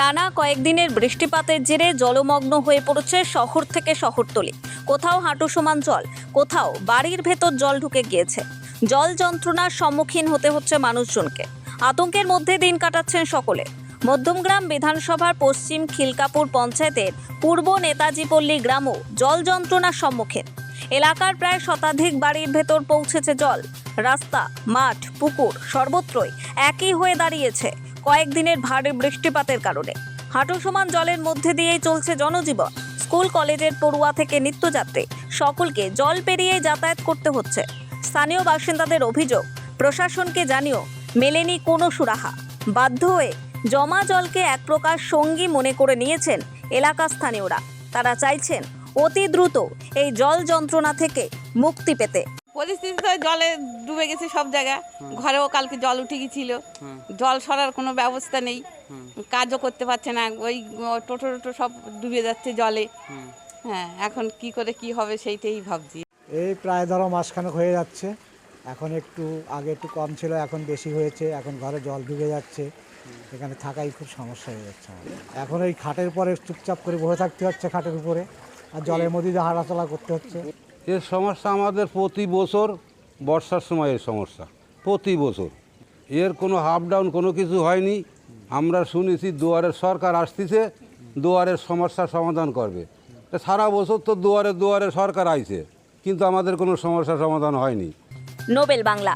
টানা কয়েকদিনের বৃষ্টিপাতের জেরে জলমগ্ন হয়ে পড়েছে শহর থেকে শহরতলি। কোথাও হাঁটু সমান জল, কোথাও বাড়ির ভেতর জল ঢুকে গিয়েছে। জল যন্ত্রণার সম্মুখীন হতে হচ্ছে মানুষজনকে। আতঙ্কের মধ্যে দিন কাটাচ্ছেন সকলে। মধ্যমগ্রাম বিধানসভার পশ্চিম খিলকাপুর পঞ্চায়েতের পূর্ব নেতাজিপল্লী গ্রামও জল যন্ত্রণার সম্মুখীন। এলাকার প্রায় শতাধিক বাড়ির ভেতর পৌঁছেছে জল। রাস্তা, মাঠ, পুকুর সর্বত্রই একই হয়ে দাঁড়িয়েছে। কয়েকদিনের ভারী বৃষ্টিপাতের কারণে। হাঁটু সমান জলের মধ্যে দিয়েই চলছে জনজীবন। স্কুল, কলেজের পড়ুয়া থেকে নিত্যযাত্রী, সকলকে জল পেরিয়েই যাতায়াত করতে হচ্ছে। স্থানীয় বাসিন্দাদের অভিযোগ, প্রশাসনকে জানিও, মেলেনি কোনো সুরাহা। বাধ্য হয়ে জমা জলকে এক প্রকার সঙ্গী মনে করে নিয়েছেন এলাকা স্থানীয়রা। তারা চাইছেন অতি দ্রুত এই জল যন্ত্রণা থেকে মুক্তি পেতে। পরিস্থিতি তো জলে ডুবে গেছে সব জায়গা ঘরেও কালকে জল উঠে গেছিল। জল সরার কোনো ব্যবস্থা নেই। কাজও করতে পারছে না। ওই টোটো টোটো সব ডুবে যাচ্ছে জলে। হ্যাঁ এখন কি করে কি হবে সেইটাই ভাবছি। এই প্রায় ধরো মাসখানেক হয়ে যাচ্ছে। এখন একটু আগে একটু কম ছিল এখন বেশি হয়েছে। এখন ঘরে জল ঢুকে যাচ্ছে। এখানে থাকাই খুব সমস্যা হয়ে যাচ্ছে আমাদের। এখন এই খাটের পরে চুপচাপ করে বসে থাকতে হচ্ছে খাটের উপরে। আর জলের মধ্যে দিয়ে হাঁটাচলা করতে হচ্ছে। এর সমস্যা আমাদের প্রতি বছর বর্ষার সময় এর সমস্যা, প্রতি বছর। এর কোনো হাফ ডাউন কোনো কিছু হয়নি। আমরা শুনেছি দুয়ারের সরকার আসতেছে, দুয়ারের সমস্যার সমাধান করবে। সারা বছর তো দুয়ারে দুয়ারে সরকার আইছে, কিন্তু আমাদের কোনো সমস্যার সমাধান হয়নি। নোবেল বাংলা।